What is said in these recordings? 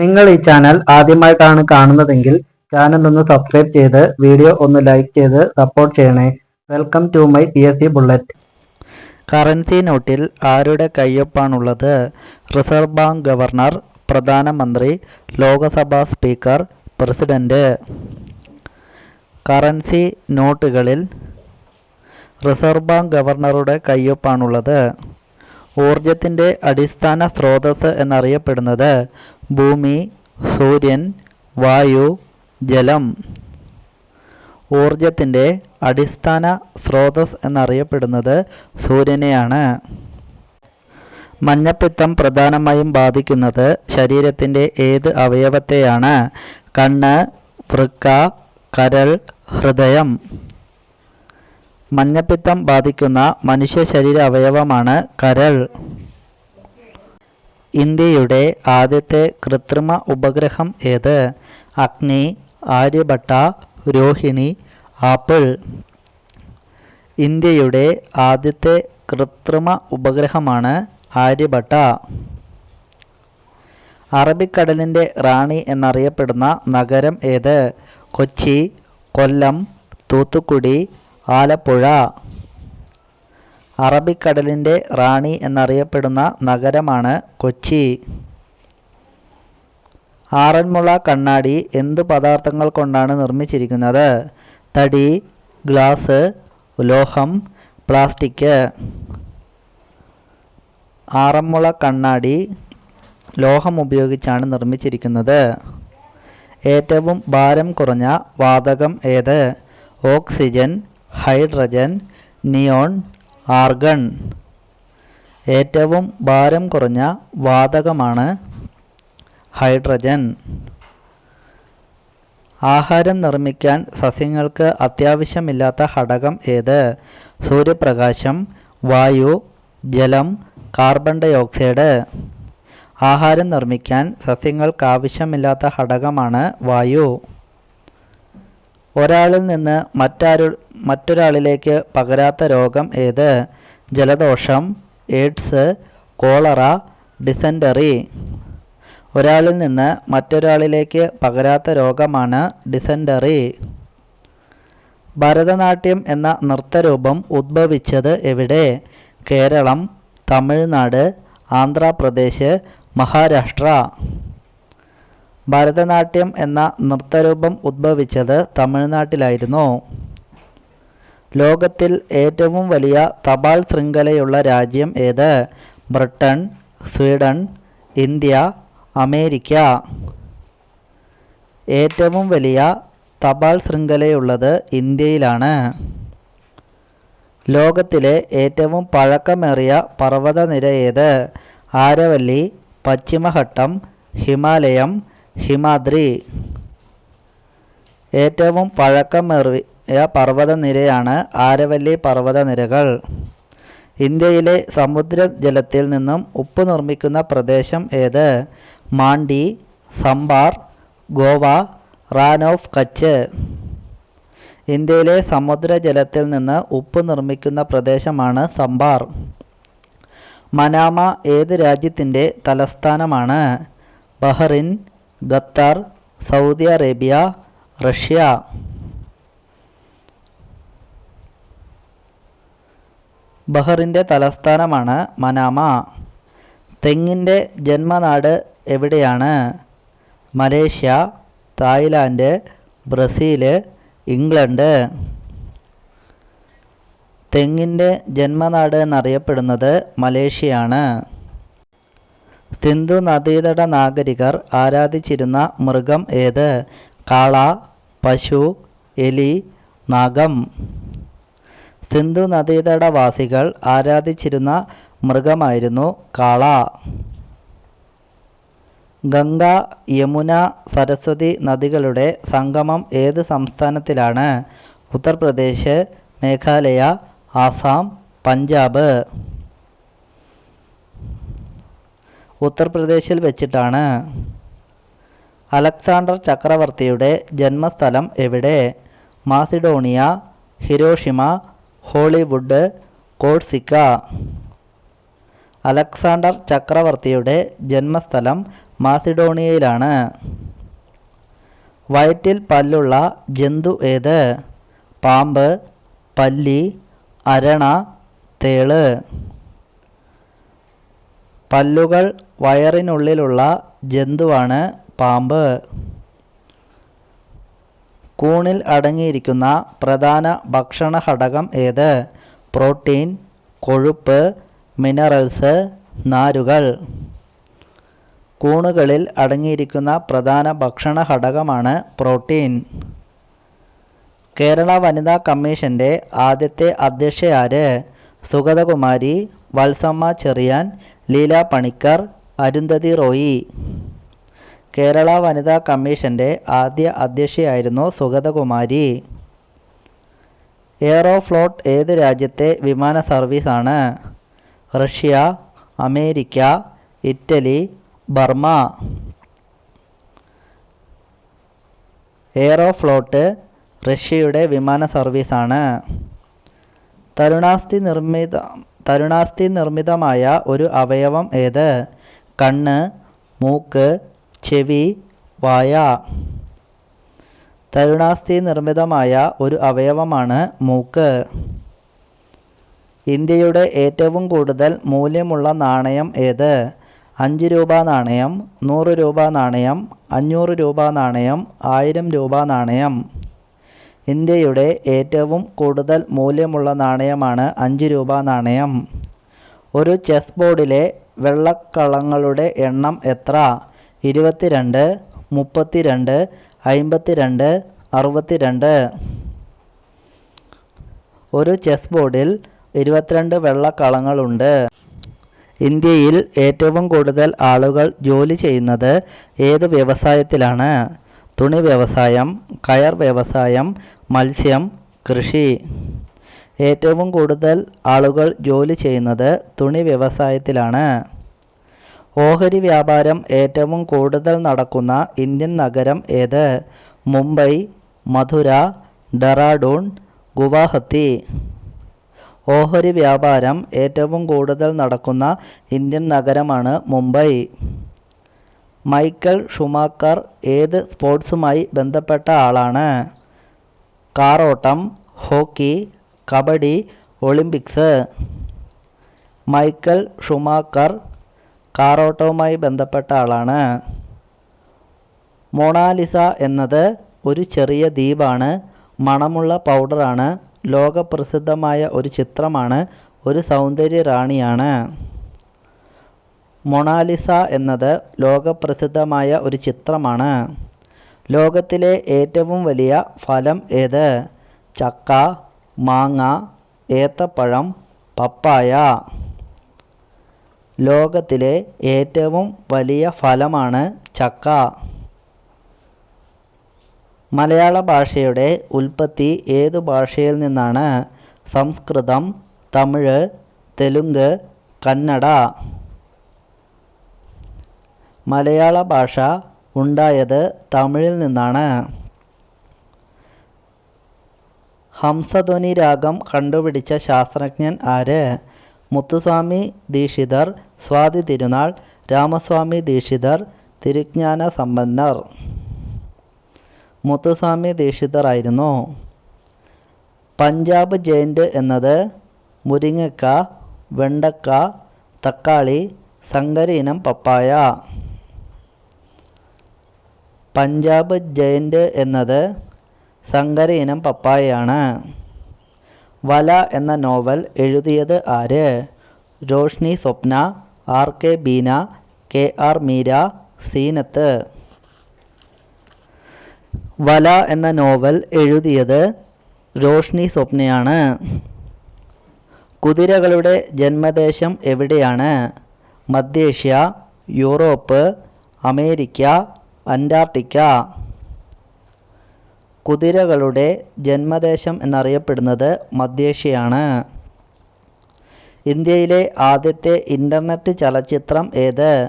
നിങ്ങൾ ഈ ചാനൽ ആദ്യമായിട്ടാണ് കാണുന്നതെങ്കിൽ ചാനൽ ഒന്ന് സബ്സ്ക്രൈബ് ചെയ്ത് വീഡിയോ ഒന്ന് ലൈക്ക് ചെയ്ത് സപ്പോർട്ട് ചെയ്യണേ. Welcome to my P S C bullet currency നോട്ടിൽ ആരുടെ കയ്യൊപ്പാണുള്ളത്? റിസർവ് ബാങ്ക് ഗവർണർ പ്രധാനമന്ത്രി ലോകസഭാ സ്പീക്കർ പ്രസിഡന്റ് കറൻസി നോട്ടുകളിൽ റിസർവ് ബാങ്ക് ഗവർണറുടെ കയ്യൊപ്പാണുള്ളത്. ഊർജത്തിന്റെ അടിസ്ഥാന സ്രോതസ് എന്നറിയപ്പെടുന്നത് ഭൂമി സൂര്യൻ വായു ജലം. ഊർജത്തിന്റെ അടിസ്ഥാന സ്രോതസ് എന്നറിയപ്പെടുന്നത് സൂര്യനെയാണ്. മഞ്ഞപ്പിത്തം പ്രധാനമായും ബാധിക്കുന്നത് ശരീരത്തിന്റെ ഏത് അവയവത്തെയാണ്? കണ്ണ് വൃക്ക കരൾ ഹൃദയം. മഞ്ഞപ്പിത്തം ബാധിക്കുന്ന മനുഷ്യ ശരീര അവയവമാണ് കരൾ. ഇന്ത്യയുടെ ആദ്യത്തെ കൃത്രിമ ഉപഗ്രഹം ഏത്? അഗ്നി ആര്യഭട്ട രോഹിണി ആപ്പിൾ. ഇന്ത്യയുടെ ആദ്യത്തെ കൃത്രിമ ഉപഗ്രഹമാണ് ആര്യഭട്ട. അറബിക്കടലിന്റെ റാണി എന്നറിയപ്പെടുന്ന നഗരം ഏത്? കൊച്ചി കൊല്ലം തൂത്തുക്കുടി ആലപ്പുഴ. അറബിക്കടലിന്റെ റാണി എന്നറിയപ്പെടുന്ന നഗരമാണ് കൊച്ചി. ആറന്മുള കണ്ണാടി എന്ത് പദാർത്ഥങ്ങൾ കൊണ്ടാണ് നിർമ്മിച്ചിരിക്കുന്നത്? തടി ഗ്ലാസ് ലോഹം പ്ലാസ്റ്റിക്. ആറന്മുള കണ്ണാടി ലോഹം ഉപയോഗിച്ചാണ് നിർമ്മിച്ചിരിക്കുന്നത്. ഏറ്റവും ഭാരം കുറഞ്ഞ വാതകം ഏത്? Oxygen hydrogen neon argon. ഏറ്റവും ഭാരം കുറഞ്ഞ വാതകമാണ് ഹൈഡ്രജൻ. ആഹാരം നിർമ്മിക്കാൻ സസ്യങ്ങൾക്ക് അത്യാവശ്യമില്ലാത്ത ഘടകം ഏത്? സൂര്യപ്രകാശം വായു ജലം കാർബൺ ഡൈ ഓക്സൈഡ് ആഹാരം നിർമ്മിക്കാൻ സസ്യങ്ങൾക്ക് ആവശ്യമില്ലാത്ത ഘടകമാണ് വായു. ഒരാളിൽ നിന്ന് മറ്റാരു മറ്റൊരാളിലേക്ക് പകരാത്ത രോഗം ഏത്? ജലദോഷം എയ്ഡ്സ് കോളറ ഡിസെന്ററി ഒരാളിൽ നിന്ന് മറ്റൊരാളിലേക്ക് പകരാത്ത രോഗമാണ് ഡിസെന്ററി ഭരതനാട്യം എന്ന നൃത്തരൂപം ഉദ്ഭവിച്ചത് എവിടെ? കേരളം തമിഴ്നാട് ആന്ധ്രാപ്രദേശ് മഹാരാഷ്ട്ര. ഭരതനാട്യം എന്ന നൃത്തരൂപം ഉദ്ഭവിച്ചത് തമിഴ്നാട്ടിലായിരുന്നു. ലോകത്തിൽ ഏറ്റവും വലിയ തപാൽ ശൃംഖലയുള്ള രാജ്യം ഏത്? Britain Sweden India America. ഏറ്റവും വലിയ തപാൽ ശൃംഖലയുള്ളത് ഇന്ത്യയിലാണ്. ലോകത്തിലെ ഏറ്റവും പഴക്കമേറിയ പർവതനിര ഏത്? ആരവല്ലി പശ്ചിമഘട്ടം ഹിമാലയം ഹിമാദ്രി. ഏറ്റവും പഴക്കമേറിയ പർവതനിരയാണ് ആരവല്ലി പർവതനിരകൾ. ഇന്ത്യയിലെ സമുദ്രജലത്തിൽ നിന്നും ഉപ്പ് നിർമ്മിക്കുന്ന പ്രദേശം ഏത്? മാണ്ടി സംബാർ ഗോവ റാൻ ഓഫ് കച്ച്. ഇന്ത്യയിലെ സമുദ്രജലത്തിൽ നിന്ന് ഉപ്പ് നിർമ്മിക്കുന്ന പ്രദേശമാണ് സംബാർ മനാമ ഏത് രാജ്യത്തിന്റെ തലസ്ഥാനമാണ്? Bahrain Qatar Saudi Arabia Russia. ബഹറിന്റെ തലസ്ഥാനമാണ് മനാമ. തെങ്ങിന്റെ ജന്മനാട് എവിടെയാണ്? Malaysia Thailand Brazil England. തെങ്ങിന്റെ ജന്മനാട് എന്നറിയപ്പെടുന്നത് മലേഷ്യയാണ്. സിന്ധു നദീതട നാഗരികർ ആരാധിച്ചിരുന്ന മൃഗം ഏത്? കാള പശു എലി നാഗം. സിന്ധു നദീതടവാസികൾ ആരാധിച്ചിരുന്ന മൃഗമായിരുന്നു കാള. ഗംഗ യമുന സരസ്വതി നദികളുടെ സംഗമം ഏത് സംസ്ഥാനത്തിലാണ്? ഉത്തർപ്രദേശ് മേഘാലയ ആസാം പഞ്ചാബ്. ഉത്തർപ്രദേശിൽ വെച്ചിട്ടാണ്. അലക്സാണ്ടർ ചക്രവർത്തിയുടെ ജന്മസ്ഥലം എവിടെ? Macedonia Hiroshima Hollywood Corsica. Alexander ചക്രവർത്തിയുടെ ജന്മസ്ഥലം മാസിഡോണിയയിലാണ്. വയറ്റിൽ പല്ലുള്ള ജന്തു ഏത്? പാമ്പ് പല്ലി അരണ തേൾ. പല്ലുകൾ വയറിനുള്ളിലുള്ള ജന്തുവാണ് പാമ്പ്. കൂണിൽ അടങ്ങിയിരിക്കുന്ന പ്രധാന ഭക്ഷണ ഘടകം ഏത്? പ്രോട്ടീൻ കൊഴുപ്പ് മിനറൽസ് നാരുകൾ. കൂണുകളിൽ അടങ്ങിയിരിക്കുന്ന പ്രധാന ഭക്ഷണ ഘടകമാണ് പ്രോട്ടീൻ. കേരള വനിതാ കമ്മീഷന്റെ ആദ്യത്തെ അധ്യക്ഷയാര് സുഗതകുമാരി വത്സമ്മ ചെറിയാൻ ലീല പണിക്കർ അരുന്ധതി റോയി. കേരള വനിതാ കമ്മീഷന്റെ ആദ്യ അധ്യക്ഷയായിരുന്നു സുഗതകുമാരി. എയറോഫ്ലോട്ട് ഏത് രാജ്യത്തെ വിമാന സർവീസാണ്? Russia America Italy Burma Aeroflot റഷ്യയുടെ വിമാന സർവീസാണ്. തരുണാസ്ഥി നിർമ്മിത തരുണാസ്ഥി നിർമ്മിതമായ ഒരു അവയവം ഏത്? കണ്ണ് മൂക്ക് ചെവി വായ. തരുണാസ്ഥി നിർമ്മിതമായ ഒരു അവയവമാണ് മൂക്ക്. ഇന്ത്യയുടെ ഏറ്റവും കൂടുതൽ മൂല്യമുള്ള നാണയം ഏത്? അഞ്ച് രൂപ നാണയം നൂറ് രൂപ നാണയം അഞ്ഞൂറ് രൂപ നാണയം ആയിരം രൂപ നാണയം. ഇന്ത്യയുടെ ഏറ്റവും കൂടുതൽ മൂല്യമുള്ള നാണയമാണ് അഞ്ച് രൂപ നാണയം. ഒരു ചെസ് ബോർഡിലെ വെള്ളക്കളങ്ങളുടെ എണ്ണം എത്ര? ഇരുപത്തിരണ്ട് മുപ്പത്തിരണ്ട് അമ്പത്തിരണ്ട് അറുപത്തിരണ്ട്. ഒരു ചെസ് ബോർഡിൽ ഇരുപത്തിരണ്ട് വെള്ളക്കളങ്ങളുണ്ട്. ഇന്ത്യയിൽ ഏറ്റവും കൂടുതൽ ആളുകൾ ജോലി ചെയ്യുന്നത് ഏത് വ്യവസായത്തിലാണ്? തുണി വ്യവസായം കയർ വ്യവസായം മത്സ്യം കൃഷി. ഏറ്റവും കൂടുതൽ ആളുകൾ ജോലി ചെയ്യുന്നത് തുണി വ്യവസായത്തിലാണ്. ഓഹരി വ്യാപാരം ഏറ്റവും കൂടുതൽ നടക്കുന്ന ഇന്ത്യൻ നഗരം ഏത്? മുംബൈ മധുര ഡെറാഡൂൺ ഗുവാഹത്തി. ഓഹരി വ്യാപാരം ഏറ്റവും കൂടുതൽ നടക്കുന്ന ഇന്ത്യൻ നഗരമാണ് മുംബൈ. മൈക്കൽ ഷുമാക്കർ ഏത് സ്പോർട്സുമായി ബന്ധപ്പെട്ട ആളാണ്? കാറോട്ടം hockey kabaddi Olympics. Michael Schumacher കാറോട്ടവുമായി ബന്ധപ്പെട്ട ആളാണ്. മൊണാലിസ എന്നത് ഒരു ചെറിയ ദ്വീപാണ്. മണമുള്ള പൗഡറാണ്. ലോകപ്രസിദ്ധമായ ഒരു ചിത്രമാണ്. ഒരു സൗന്ദര്യ റാണിയാണ്. മൊണാലിസ എന്നത് ലോകപ്രസിദ്ധമായ ഒരു ചിത്രമാണ്. ലോകത്തിലെ ഏറ്റവും വലിയ ഫലം ഏത്? ചക്ക മാങ്ങ ഏത്തപ്പഴം പപ്പായ. ലോകത്തിലെ ഏറ്റവും വലിയ ഫലമാണ് ചക്ക. മലയാള ഭാഷയുടെ ഉൽപ്പത്തി ഏതു ഭാഷയിൽ നിന്നാണ്? സംസ്കൃതം തമിഴ് തെലുങ്ക് കന്നഡ. മലയാള ഭാഷ ഉണ്ടായത് തമിഴിൽ നിന്നാണ്. ഹംസധ്വനി രാഗം കണ്ടുപിടിച്ച ശാസ്ത്രജ്ഞൻ ആര്? മുത്തുസ്വാമി ദീക്ഷിതർ സ്വാതി തിരുനാൾ രാമസ്വാമി ദീക്ഷിതർ തിരുജ്ഞാന സമ്പന്നർ. മുത്തുസ്വാമി ദീക്ഷിതർ ആയിരുന്നു. പഞ്ചാബ് ജയന്റ് എന്നത് മുരിങ്ങക്ക വെണ്ടക്ക തക്കാളി സങ്കര ഇനം പപ്പായ. പഞ്ചാബ് ജയന്റ് എന്നത് സങ്കര ഇനം പപ്പായയാണ്. വല എന്ന നോവൽ എഴുതിയത് ആര്? Roshni Swapna R K Beena K R Meera Seenath. വല എന്ന നോവൽ എഴുതിയത് രോഷ്നി സ്വപ്നയാണ്. കുതിരകളുടെ ജന്മദേശം എവിടെയാണ്? മധ്യേഷ്യ യൂറോപ്പ് അമേരിക്ക അന്റാർട്ടിക്ക. കുതിരകളുടെ ജന്മദേശം എന്നറിയപ്പെടുന്നത് മധ്യേഷ്യയാണ്. ഇന്ത്യയിലെ ആദ്യത്തെ ഇന്റർനെറ്റ് ചലച്ചിത്രം ഏത്?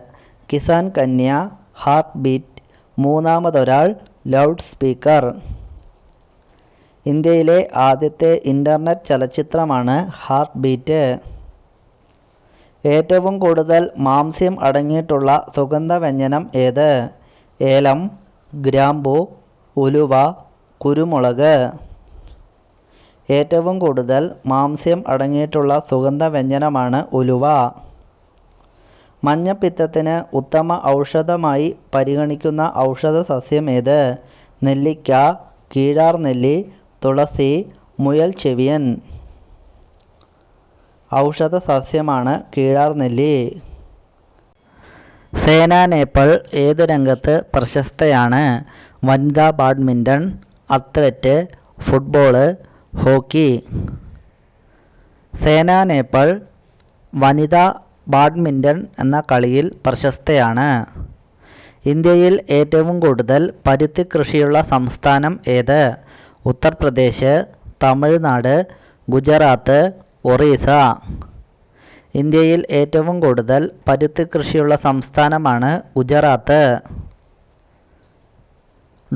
കിസാൻ കന്യ ഹാർട്ട് ബീറ്റ് മൂന്നാമതൊരാൾ ലൗഡ് സ്പീക്കർ. ഇന്ത്യയിലെ ആദ്യത്തെ ഇന്റർനെറ്റ് ചലച്ചിത്രമാണ് ഹാർട്ട് ബീറ്റ് ഏറ്റവും കൂടുതൽ മാംസ്യം അടങ്ങിയിട്ടുള്ള സുഗന്ധവ്യഞ്ജനം ഏത്? ഏലം ഗ്രാമ്പു ഉലുവ കുരുമുളക്. ഏറ്റവും കൂടുതൽ മാംസ്യം അടങ്ങിയിട്ടുള്ള സുഗന്ധ വ്യഞ്ജനമാണ് ഉലുവ. മഞ്ഞപ്പിത്തത്തിന് ഉത്തമ ഔഷധമായി പരിഗണിക്കുന്ന ഔഷധ സസ്യം ഏത്? നെല്ലിക്ക കീഴാർ നെല്ലി തുളസി മുയൽ ചെവിയൻ. ഔഷധ സസ്യമാണ് കീഴാർ നെല്ലി. സേനാ നേപ്പാൾ ഏത് രംഗത്ത് പ്രശസ്തയാണ്? വനിതാ ബാഡ്മിന്റൺ അത്ലറ്റ് ഫുട്ബോൾ ഹോക്കി. സേന നേപ്പാൾ വനിതാ ബാഡ്മിന്റൺ എന്ന കളിയിൽ പ്രശസ്തയാണ്. ഇന്ത്യയിൽ ഏറ്റവും കൂടുതൽ പരുത്തി കൃഷിയുള്ള സംസ്ഥാനം ഏത്? ഉത്തർപ്രദേശ് തമിഴ്നാട് ഗുജറാത്ത് ഒറീസ. ഇന്ത്യയിൽ ഏറ്റവും കൂടുതൽ പരുത്തി കൃഷിയുള്ള സംസ്ഥാനമാണ് ഗുജറാത്ത്.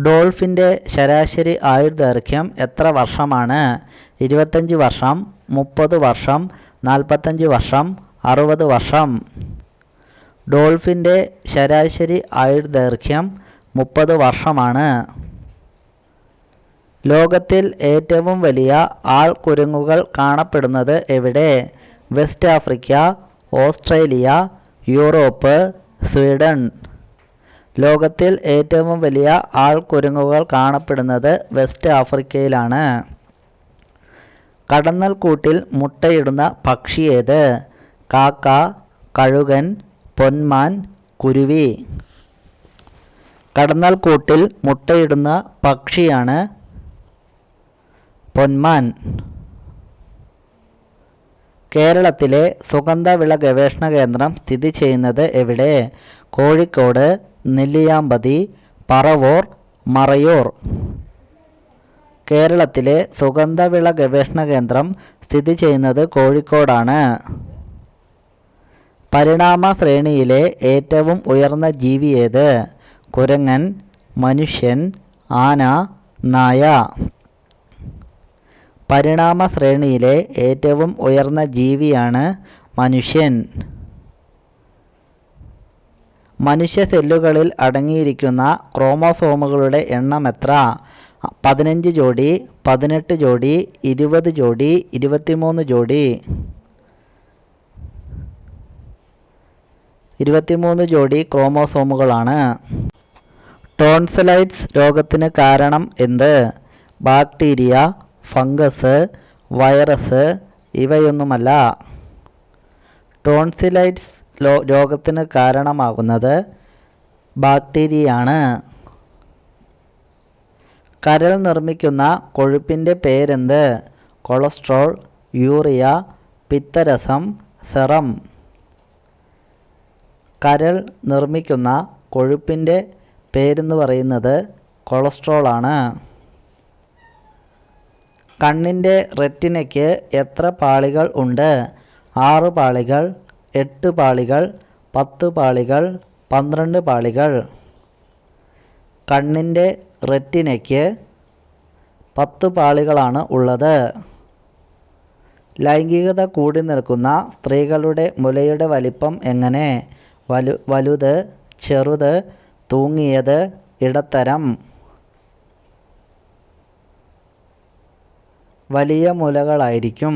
ഡോൾഫിന്റെ ശരാശരി ആയുർദൈർഘ്യം എത്ര വർഷമാണ്? ഇരുപത്തഞ്ച് വർഷം മുപ്പത് വർഷം നാൽപ്പത്തഞ്ച് വർഷം അറുപത് വർഷം. ഡോൾഫിന്റെ ശരാശരി ആയുർദൈർഘ്യം മുപ്പത് വർഷമാണ്. ലോകത്തിൽ ഏറ്റവും വലിയ ആൾ ആൾക്കുരങ്ങുകൾ കാണപ്പെടുന്നത് എവിടെ? West Africa Australia Europe Sweden. ലോകത്തിൽ ഏറ്റവും വലിയ ആൾക്കുരങ്ങുകൾ കാണപ്പെടുന്നത് വെസ്റ്റ് ആഫ്രിക്കയിലാണ് കടന്നൽക്കൂട്ടിൽ മുട്ടയിടുന്ന പക്ഷി ഏത്? കാക്ക കഴുകൻ പൊന്മാൻ കുരുവി. കടന്നൽക്കൂട്ടിൽ മുട്ടയിടുന്ന പക്ഷിയാണ് പൊന്മാൻ. കേരളത്തിലെ സുഗന്ധവിള ഗവേഷണ കേന്ദ്രം സ്ഥിതി ചെയ്യുന്നത് എവിടെ? കോഴിക്കോട് നെല്ലിയാമ്പതി പറവൂർ മറയൂർ. കേരളത്തിലെ സുഗന്ധവിള ഗവേഷണ കേന്ദ്രം സ്ഥിതി ചെയ്യുന്നത് കോഴിക്കോടാണ്. പരിണാമ ശ്രേണിയിലെ ഏറ്റവും ഉയർന്ന ജീവി ഏത്? കുരങ്ങൻ മനുഷ്യൻ ആന നായ. പരിണാമ ശ്രേണിയിലെ ഏറ്റവും ഉയർന്ന ജീവിയാണ് മനുഷ്യൻ. മനുഷ്യ സെല്ലുകളിൽ അടങ്ങിയിരിക്കുന്ന ക്രോമോസോമുകളുടെ എണ്ണം എത്ര? പതിനഞ്ച് ജോഡി പതിനെട്ട് ജോഡി ഇരുപത് ജോഡി ഇരുപത്തിമൂന്ന് ജോഡി. ഇരുപത്തിമൂന്ന് ജോഡി ക്രോമോസോമുകളാണ്. ടോൺസലൈറ്റ്സ് രോഗത്തിന് കാരണം എന്ത്? ബാക്ടീരിയ ഫംഗസ് വൈറസ് ഇവയൊന്നുമല്ല. ടോൺസിലൈറ്റ്സ് രോഗത്തിന് കാരണമാകുന്നത് ബാക്ടീരിയയാണ് കരൾ നിർമ്മിക്കുന്ന കൊഴുപ്പിന്റെ പേരെന്ത്? കൊളസ്ട്രോൾ യൂറിയ പിത്തരസം സെറം. കരൾ നിർമ്മിക്കുന്ന കൊഴുപ്പിന്റെ പേരെന്ന് പറയുന്നത് കൊളസ്ട്രോളാണ്. കണ്ണിന്റെ റെറ്റിനയ്ക്ക് എത്ര പാളികൾ ഉണ്ട്? ആറ് പാളികൾ എട്ട് പാളികൾ പത്ത് പാളികൾ പന്ത്രണ്ട് പാളികൾ. കണ്ണിന്റെ റെറ്റിനയ്ക്ക് പത്ത് പാളികളാണ് ഉള്ളത്. ലൈംഗികത കൂടി നിൽക്കുന്ന സ്ത്രീകളുടെ മുലയുടെ വലിപ്പം എങ്ങനെ? വലു വലുത് ചെറുത് തൂങ്ങിയത് ഇടത്തരം. വലിയ മുലകളായിരിക്കും.